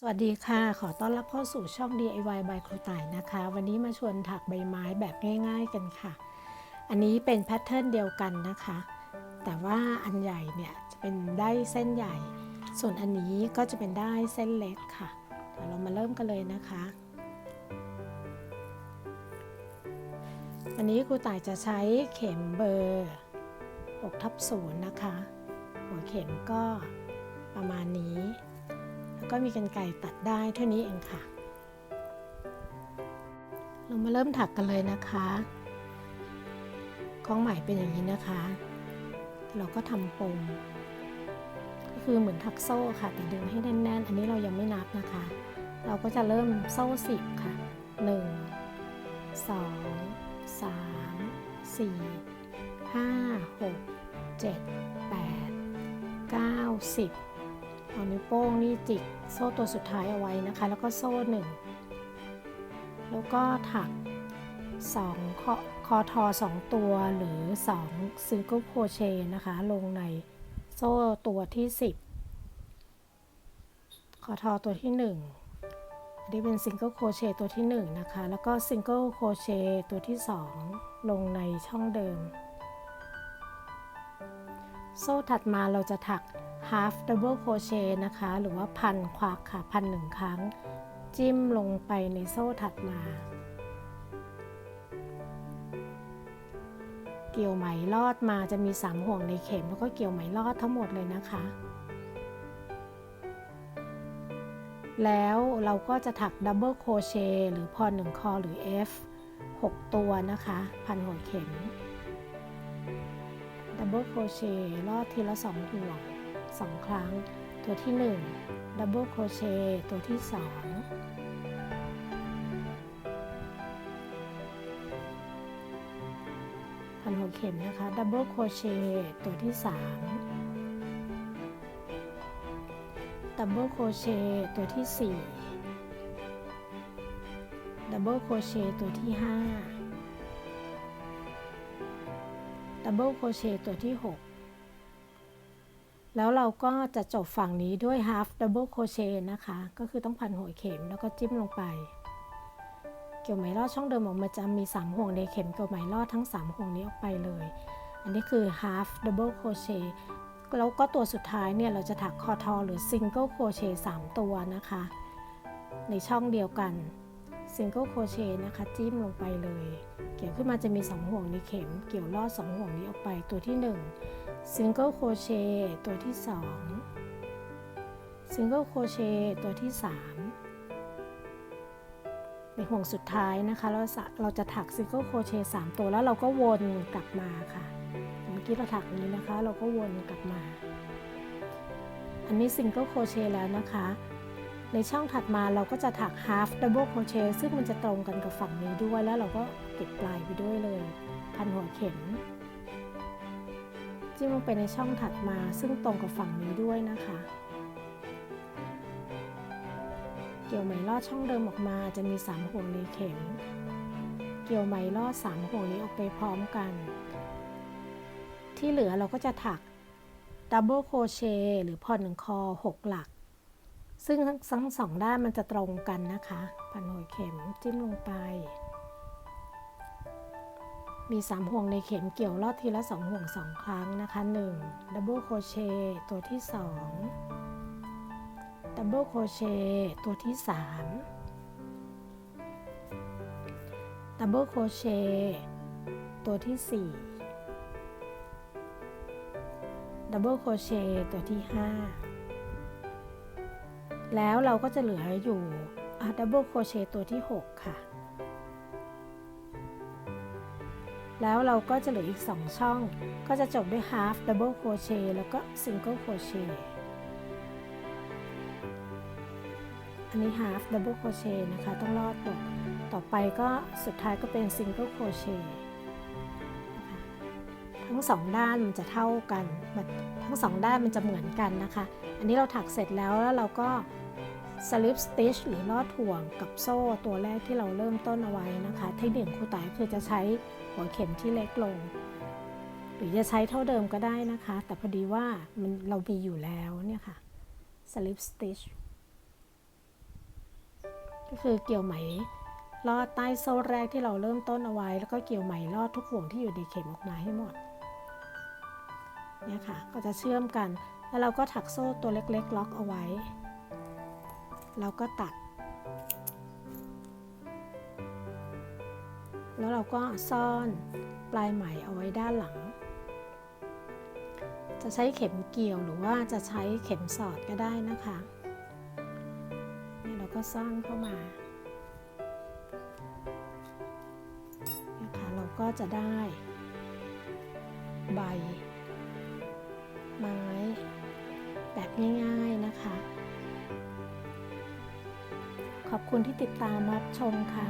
สวัสดีค่ะ ขอต้อนรับเข้าสู่ช่อง DIY by ครูต่ายนะคะ วันนี้มาชวนถักใบไม้แบบง่าย ๆกันค่ะ อันนี้เป็นแพทเทิร์นเดียวกันนะคะ แต่ว่าอันใหญ่เนี่ยจะเป็นได้เส้นใหญ่ ส่วนอันนี้ก็จะเป็นได้เส้นเล็กค่ะเดี๋ยวเรามาเริ่มกันเลยนะคะอันนี้ครูต่ายจะใช้เข็มเบอร์6ทับ0นะคะ หัวเข็มก็ประมาณนี้ แล้วก็มีกันไก่ตัดได้เท่านี้เองค่ะ เรามาเริ่มถักกันเลยนะคะคล้องไหมเป็นอย่างนี้นะคะ เราก็ทำปม ก็คือเหมือนถักโซ่ค่ะ แต่ดึงให้แน่นๆ อันนี้เรายังไม่นับนะคะ เราก็จะเริ่มโซ่สิบค่ะ1 2 3 4 5 6 7 8 9 10เเอานิ้วโป้งนี่จิกโซ่ตัวสุดท้ายเอาไว้นะคะ แล้วก็โซ่หนึ่งแล้วก็ถัก2คอคอทอ2ตัวหรือ2ซิงเกิลโครเชต์นะคะ ลงในโซ่ตัวที่10คอทอตัวที่1อันนี้เป็นซิงเกิลโครเชต์ตัวที่1นะคะ แล้วก็ซิงเกิลโครเชต์ตัวที่ 2 ลงในช่องเดิม โซ่ถัดมาเราจะถัก half double crochet นะคะ หรือว่าพันควักค่ะพันหนึ่งครั้ง จิ้มลงไปในโซ่ถัดมา เกี่ยวไหมลอดมาจะมี 3 ห่วงในเข็ม แล้วก็เกี่ยวไหมลอดทั้งหมดเลยนะคะ แล้วเราก็จะถัก double crochet หรือพอหนึ่งคอหรือ F 6 ตัวนะคะ พันหัวเข็ม double crochet ลอดทีละ 2 ห่วง 2 ครั้ง ตัวที่1 double crochet ตัวที่ 2 พันหัวเข็มนะคะ double crochet ตัวที่3 double crochet ตัวที่4 double crochet ตัวที่5 double crochet ตัวที่ 6 แล้วเราก็จะจบฝั่งนี้ด้วย half double crochet นะคะ ก็คือต้องพันหัวเข็มแล้วก็จิ้มลงไป เกี่ยวไหมลอดช่องเดิมออกมาจะมี 3 ห่วงในเข็มเกี่ยวไหมลอดทั้ง 3 ห่วงนี้ออกไปเลย อันนี้คือ half double crochet แล้วก็ตัวสุดท้ายเนี่ยเราจะถักคอทอหรือ single crochet 3 ตัวนะคะ ในช่องเดียวกัน single crochet นะคะ จิ้มลงไปเลย เกี่ยวขึ้นมาจะมี 2 ห่วงในเข็ม เกี่ยวลอด 2 ห่วงนี้ออกไปตัวที่ 1 single crochet ตัวที่2 single crochet ตัวที่3ในห่วงสุดท้ายนะคะเราเราจะถัก single crochet 3ตัวแล้วเราก็วนกลับมาค่ะ เมื่อกี้เราถักนี้นะคะ เราก็วนกลับมา อันนี้ single crochet แล้วนะคะ ในช่องถัดมาเราก็จะถัก half double crochet ซึ่งมันจะตรงกันกับฝั่งนี้ด้วยแล้วเราก็เก็บปลายไปด้วยเลย พันหัวเข็ม จิ้มลงไปในช่องถัดมา ซึ่งตรงกับฝั่งนี้ด้วยนะคะ เกี่ยวไหมลอดช่องเดิมออกมาจะมี 3 ห่วงในเข็ม เกี่ยวไหมลอด 3 ห่วงนี้ออกไปพร้อมกัน ที่เหลือเราก็จะถักดับเบิลโคเชต์หรือพอหนึ่งคอ 6 หลัก ซึ่งทั้งสองด้านมันจะตรงกันนะคะ พันหัวเข็มจิ้มลงไป มี 3 ห่วงในเข็มเกี่ยวลอดทีละ 2 ห่วง 2 ครั้งนะคะ1 double crochet ตัวที่2 double crochet ตัวที่3 double crochet ตัวที่4 double crochet ตัวที่ 5 แล้วเราก็จะเหลืออยู่ double crochet ตัวที่ 6 ค่ะ แล้วเราก็จะเหลืออีก 2 ช่อง ก็จะจบด้วย half double crochet แล้วก็ single crochet อันนี้ half double crochet นะคะ ต้องรอดหมดต่อไปก็สุดท้ายก็เป็น single crochet ทั้งสองด้านมันจะเท่ากัน ทั้งสองด้านมันจะเหมือนกันนะคะ อันนี้เราถักเสร็จแล้วแล้วเราก็ slip stitch หรือลอดห่วงกับโซ่ตัวแรกที่เราเริ่มต้นเอาไว้นะคะ เทคนิคครูต่ายคือจะใช้หัวเข็มที่เล็กลง หรือจะใช้เท่าเดิมก็ได้นะคะ แต่พอดีว่ามันเรามีอยู่แล้วเนี่ยค่ะ slip stitch ก็คือเกี่ยวไหมลอดใต้โซ่แรกที่เราเริ่มต้นเอาไว้ แล้วก็เกี่ยวไหมลอดทุกห่วงที่อยู่ในเข็มออกมาให้หมดเนี่ยค่ะก็จะเชื่อมกัน แล้วเราก็ถักโซ่ตัวเล็กๆ ล็อกเอาไว้ เราก็ตัด แล้วเราก็ซ่อนปลายไหมเอาไว้ด้านหลัง จะใช้เข็มเกี่ยวหรือว่าจะใช้เข็มสอดก็ได้นะคะนี่เราก็ซ่อนเข้ามานะคะเราก็จะได้ ใบ ไม้ แบบง่าย คุณที่ติดตามรับชมค่ะ